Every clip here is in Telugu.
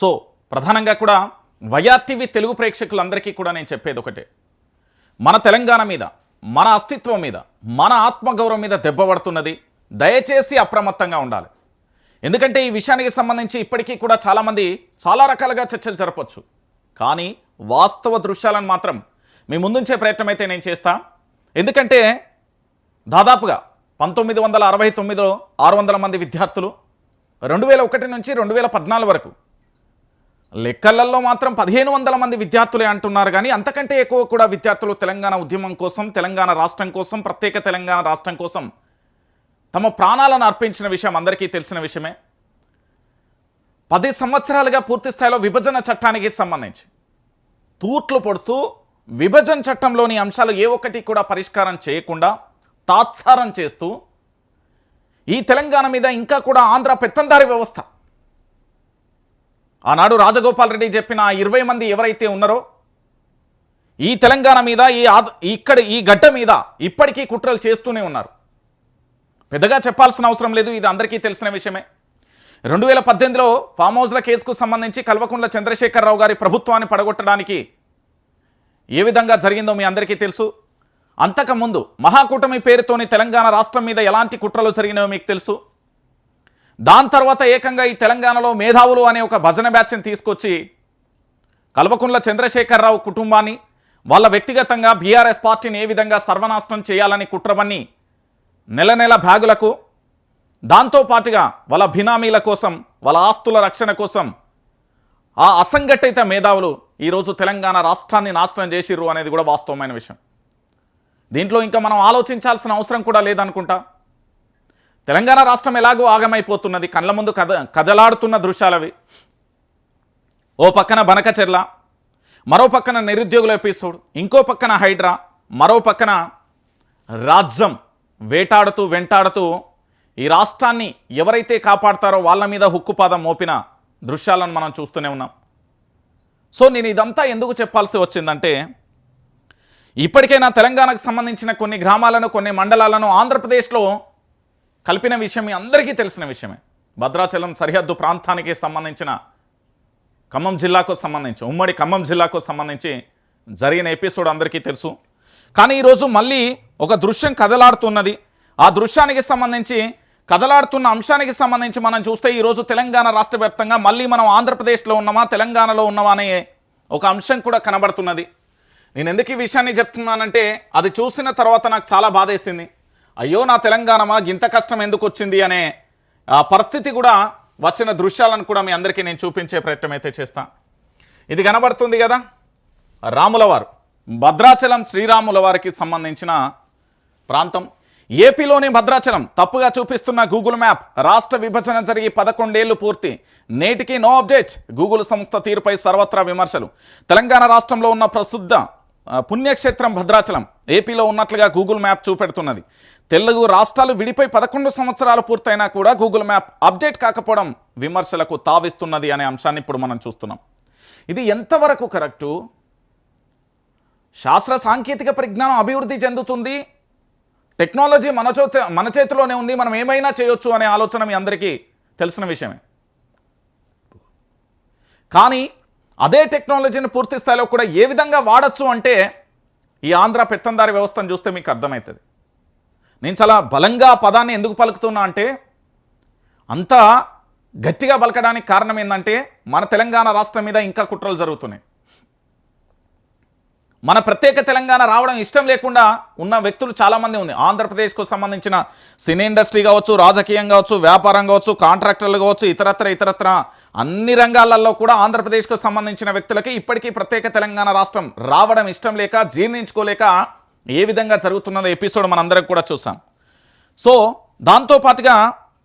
సో ప్రధానంగా కూడా వైఆర్టీవీ తెలుగు ప్రేక్షకులందరికీ కూడా నేను చెప్పేది ఒకటే. మన తెలంగాణ మీద మన అస్తిత్వం మీద మన ఆత్మగౌరవం మీద దెబ్బపడుతున్నది దయచేసి అప్రమత్తంగా ఉండాలి. ఎందుకంటే ఈ విషయానికి సంబంధించి ఇప్పటికీ కూడా చాలామంది చాలా రకాలుగా చర్చలు జరపచ్చు. కానీ వాస్తవ దృశ్యాలను మాత్రం మీ ముందుంచే ప్రయత్నం అయితే నేను చేస్తా. ఎందుకంటే దాదాపుగా పంతొమ్మిది వందల అరవై తొమ్మిదిలో ఆరు వందల మంది విద్యార్థులు రెండు వేల ఒకటి నుంచి రెండు వేల పద్నాలుగు వరకు లెక్కలలో మాత్రం పదిహేను వందల మంది విద్యార్థులే అంటున్నారు కానీ అంతకంటే ఎక్కువ కూడా విద్యార్థులు తెలంగాణ ఉద్యమం కోసం తెలంగాణ రాష్ట్రం కోసం ప్రత్యేక తెలంగాణ రాష్ట్రం కోసం తమ ప్రాణాలను అర్పించిన విషయం అందరికీ తెలిసిన విషయమే. పది సంవత్సరాలుగా పూర్తి స్థాయిలో విభజన చట్టానికి సంబంధించి తూట్లు పడుతూ విభజన చట్టంలోని అంశాలు ఏ ఒక్కటి కూడా పరిష్కారం చేయకుండా తాత్సారం చేస్తూ ఈ తెలంగాణ మీద ఇంకా కూడా ఆంధ్ర పెత్తందారి వ్యవస్థ ఆనాడు రాజగోపాల్ రెడ్డి చెప్పిన ఆ ఇరవై మంది ఎవరైతే ఉన్నారో ఈ తెలంగాణ మీద ఈ ఇక్కడ ఈ గడ్డ మీద ఇప్పటికీ కుట్రలు చేస్తూనే ఉన్నారు. పెద్దగా చెప్పాల్సిన అవసరం లేదు ఇది అందరికీ తెలిసిన విషయమే. రెండు వేల పద్దెనిమిదిలో ఫామ్ హౌస్ల కేసుకు సంబంధించి కల్వకుంట్ల చంద్రశేఖరరావు గారి ప్రభుత్వాన్ని పడగొట్టడానికి ఏ విధంగా జరిగిందో మీ అందరికీ తెలుసు. అంతకుముందు మహాకూటమి పేరుతోని తెలంగాణ రాష్ట్రం మీద ఎలాంటి కుట్రలు జరిగినాయో మీకు తెలుసు. దాని తర్వాత ఏకంగా ఈ తెలంగాణలో మేధావులు అనే ఒక భజన బ్యాచ్ని తీసుకొచ్చి కల్వకుంట్ల చంద్రశేఖరరావు కుటుంబాన్ని వాళ్ళ వ్యక్తిగతంగా బీఆర్ఎస్ పార్టీని ఏ విధంగా సర్వనాశనం చేయాలని కుట్రమని నెల నెల బ్యాగులకు దాంతో పాటుగా వాళ్ళ బినామీల కోసం వాళ్ళ ఆస్తుల రక్షణ కోసం ఆ అసంఘటిత మేధావులు ఈరోజు తెలంగాణ రాష్ట్రాన్ని నాశనం చేసిర్రు అనేది కూడా వాస్తవమైన విషయం. దీంట్లో ఇంకా మనం ఆలోచించాల్సిన అవసరం కూడా లేదనుకుంటా. తెలంగాణ రాష్ట్రం ఎలాగో ఆగమైపోతున్నది కళ్ళ ముందు కద కదలాడుతున్న దృశ్యాలవి. ఓ పక్కన బనకచెర్ల మరో పక్కన నిరుద్యోగుల ఎపిసోడ్ ఇంకో పక్కన హైడ్రా మరో పక్కన రాజ్యం వేటాడుతూ వెంటాడుతూ ఈ రాష్ట్రాన్ని ఎవరైతే కాపాడతారో వాళ్ళ మీద హుక్కుపాదం మోపిన దృశ్యాలను మనం చూస్తూనే ఉన్నాం. సో నేను ఇదంతా ఎందుకు చెప్పాల్సి వచ్చిందంటే ఇప్పటికైనా తెలంగాణకు సంబంధించిన కొన్ని గ్రామాలను కొన్ని మండలాలను ఆంధ్రప్రదేశ్లో కలిపిన విషయం మీ అందరికీ తెలిసిన విషయమే. భద్రాచలం సరిహద్దు ప్రాంతానికి సంబంధించిన ఖమ్మం జిల్లాకు సంబంధించి ఉమ్మడి ఖమ్మం జిల్లాకు సంబంధించి జరిగిన ఎపిసోడ్ అందరికీ తెలుసు. కానీ ఈరోజు మళ్ళీ ఒక దృశ్యం కదలాడుతున్నది. ఆ దృశ్యానికి సంబంధించి కదలాడుతున్న అంశానికి సంబంధించి మనం చూస్తే ఈరోజు తెలంగాణ రాష్ట్ర వ్యాప్తంగా మళ్ళీ మనం ఆంధ్రప్రదేశ్లో ఉన్నామా తెలంగాణలో ఉన్నామా అనే ఒక అంశం కూడా కనబడుతున్నది. నేను ఎందుకు ఈ విషయాన్ని చెప్తున్నానంటే అది చూసిన తర్వాత నాకు చాలా బాధేసింది. అయ్యో నా తెలంగాణమా? ఇంత కష్టం ఎందుకు వచ్చింది అనే ఆ పరిస్థితి కూడా వచ్చిన దృశ్యాలను కూడా మీ అందరికీ నేను చూపించే ప్రయత్నం అయితే చేస్తా. ఇది కనబడుతుంది కదా? రాములవారు భద్రాచలం శ్రీరాముల వారికి సంబంధించిన ప్రాంతం. ఏపీలోని భద్రాచలం తప్పుగా చూపిస్తున్న గూగుల్ మ్యాప్ రాష్ట్ర విభజన జరిగి పదకొండేళ్ళు పూర్తి. నేటికి నో అప్డేట్ గూగుల్ సంస్థ తీరుపై సర్వత్రా విమర్శలు. తెలంగాణ రాష్ట్రంలో ఉన్న ప్రసిద్ధ పుణ్యక్షేత్రం భద్రాచలం. ఏపీలో ఉన్నట్లుగా గూగుల్ మ్యాప్ చూపెడుతున్నది. తెలుగు రాష్ట్రాలు విడిపోయి పదకొండు సంవత్సరాలు పూర్తయినా కూడా గూగుల్ మ్యాప్ అప్డేట్ కాకపోవడం విమర్శలకు తావిస్తున్నది అనే అంశాన్ని ఇప్పుడు మనం చూస్తున్నాం. ఇది ఎంతవరకు కరెక్టు? శాస్త్ర సాంకేతిక పరిజ్ఞానం అభివృద్ధి చెందుతుంది. టెక్నాలజీ మనచోత మన చేతిలోనే ఉంది. మనం ఏమైనా చేయొచ్చు అనే ఆలోచన మీ అందరికీ తెలిసిన విషయమే. కానీ అదే టెక్నాలజీని పూర్తి స్థాయిలో కూడా ఏ విధంగా వాడచ్చు అంటే ఈ ఆంధ్ర పెత్తందారి వ్యవస్థను చూస్తే మీకు అర్థమవుతుంది. నేను చాలా బలంగా పదాన్ని ఎందుకు పలుకుతున్నా అంటే అంత గట్టిగా పలకడానికి కారణం ఏంటంటే మన తెలంగాణ రాష్ట్రం మీద ఇంకా కుట్రలు జరుగుతున్నాయి. మన ప్రత్యేక తెలంగాణ రావడం ఇష్టం లేకుండా ఉన్న వ్యక్తులు చాలామంది ఉంది. ఆంధ్రప్రదేశ్కు సంబంధించిన సినీ ఇండస్ట్రీ కావచ్చు రాజకీయం కావచ్చు వ్యాపారం కావచ్చు కాంట్రాక్టర్లు కావచ్చు ఇతరత్ర ఇతరత్ర అన్ని రంగాలలో కూడా ఆంధ్రప్రదేశ్కు సంబంధించిన వ్యక్తులకి ఇప్పటికీ ప్రత్యేక తెలంగాణ రాష్ట్రం రావడం ఇష్టం లేక జీర్ణించుకోలేక ఏ విధంగా జరుగుతున్నదో ఎపిసోడ్ మనందరం కూడా చూసాం. సో దాంతోపాటుగా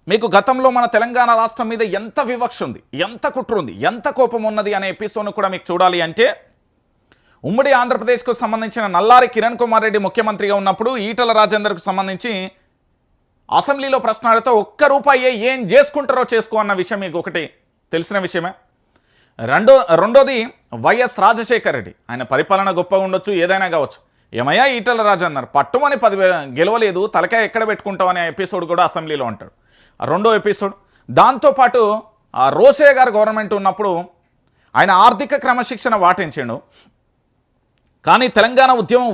మీకు గతంలో మన తెలంగాణ రాష్ట్రం మీద ఎంత వివక్ష ఉంది ఎంత కుట్ర ఉంది ఎంత కోపం ఉన్నది అనే ఎపిసోడ్ను కూడా మీకు చూడాలి అంటే ఉమ్మడి ఆంధ్రప్రదేశ్కు సంబంధించిన నల్లారి కిరణ్ కుమార్ రెడ్డి ముఖ్యమంత్రిగా ఉన్నప్పుడు ఈటల రాజేందర్కు సంబంధించి అసెంబ్లీలో ప్రశ్న అడిగితే ఒక్క రూపాయి ఏం చేసుకుంటారో చేసుకో అన్న విషయం మీకు ఒకటి తెలిసిన విషయమే. రెండో రెండోది వైఎస్ రాజశేఖర్ రెడ్డి. ఆయన పరిపాలన గొప్పగా ఉండొచ్చు ఏదైనా కావచ్చు. ఏమయ్యా ఈటల రాజేందర్? పట్టుమని పది గెలవలేదు తలకాయ ఎక్కడ పెట్టుకుంటాం అనే ఎపిసోడ్ కూడా అసెంబ్లీలో ఉంటాడు ఆ రెండో ఎపిసోడ్ దాంతోపాటు ఆ రోసే గారు గవర్నమెంట్ ఉన్నప్పుడు ఆయన ఆర్థిక క్రమశిక్షణ వాటించాడు. కానీ తెలంగాణ ఉద్యమం